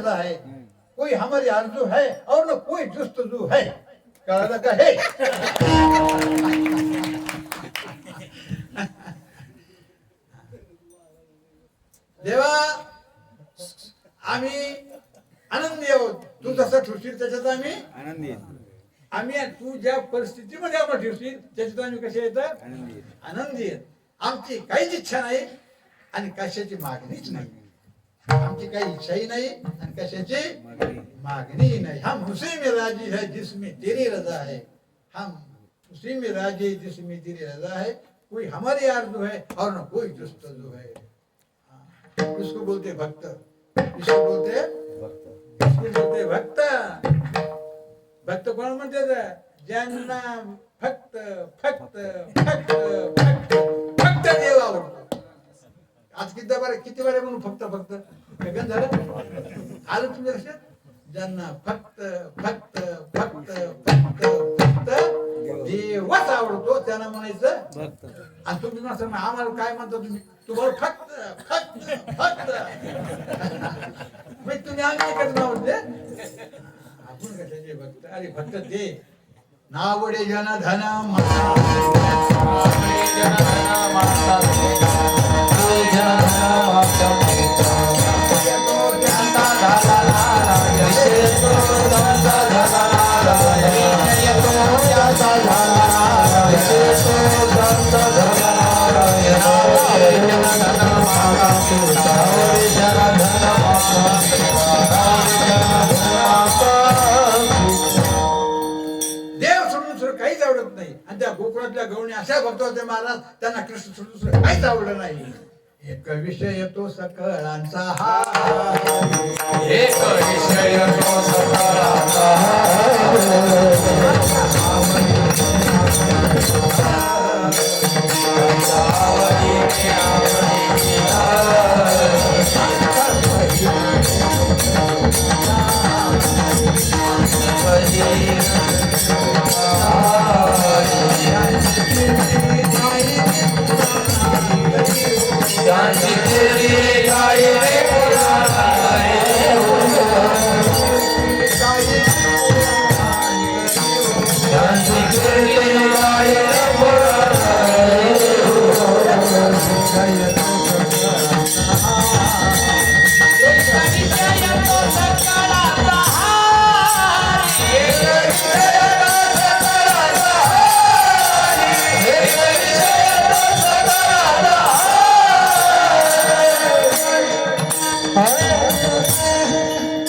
रजा है। कोई हमारी आरजू है और न कोई जुस्तजू है। कळालं का हे! देवा आम्ही आनंदी आहोत. तू जसं ठेवशील त्याच्यात आम्ही आनंदी आम्ही तू ज्या परिस्थितीमध्ये आम्हाला ठेवशील त्याच्यात आम्ही कसे येतात आनंदी आनंदी आहेत आमची काहीच इच्छा नाही आणि कशाची मागणीच नाही. आमची काही इच्छाही नाही आणि कशाची मागणी नहीं हम उसी में राज़ी है जिसमें तेरी रजा है हम उसी में राज़ी है जिसमें तेरी रजा है कोई हमारी आरज़ू है और न कोई जुस्तजू है हाँ, इसको बोलते भक्त इसको बोलते इसको बोलते भक्त भक्त कौन म्हणते ते? ज्यांना फक्त फक्त देव आवडतो आज किती बारे किती बारे म्हणून फक्त फक्त? गगन झालं? आलं तुमच्या लक्षात? ज्यांना फक्त फक्त फक्त फक्त फक्त देवच आवडतो त्यांना म्हणायचं आणि तुम्ही म्हणता ना, आम्हाला काय म्हणता तुम्ही? तुम्हाला फक्त फक्त फक्त. मग तुम्ही आम्ही नाव दे आपण कशाचे भक्त? अरे फक्त ते नावडे जन धन देव काहीच आवडत नाही. आणि त्या गोकुळातल्या गवणी अशा भक्त होते महाराज त्यांना कृष्ण सोडून दुसरं काहीच आवडलं नाही. एक विषय तो सकळांचा हा. एक विषय तो सकळांचा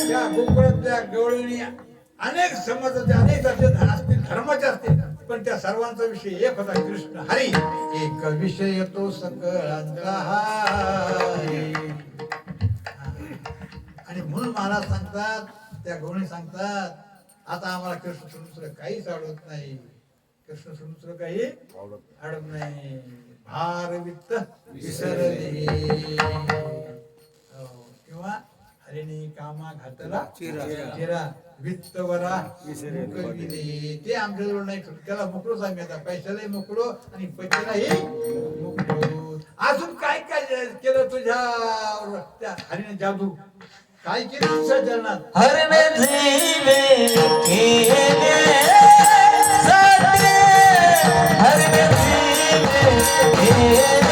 त्या गोकुळातल्या गवळणी अनेक समाजाचे अनेक असतील धर्माचे असतील. पण त्या सर्वांचा विषय एक होता कृष्ण हरी. एक विषय तो सकळांचा आणि म्हणून महाराज सांगतात त्या गवळणी सांगतात आता आम्हाला कृष्ण सोडून दुसरं काहीच आवडत नाही. कृष्ण सोडून दुसरं काही आवडत नाही. भार वित्त विसरले. हो. किंवा हरिणी कामा घातला चिरा. वित्तवरा. ते आमच्याजवळ नाही त्याला मोकळो आम्ही आता पैशालाही मोकळो आणि पैशालाही मोकळो. अजून काय काय केलं तुझ्या त्या हरिने जादू? काय केलं तुझ्या चरणात? हरणे जीवे हरणे जीवे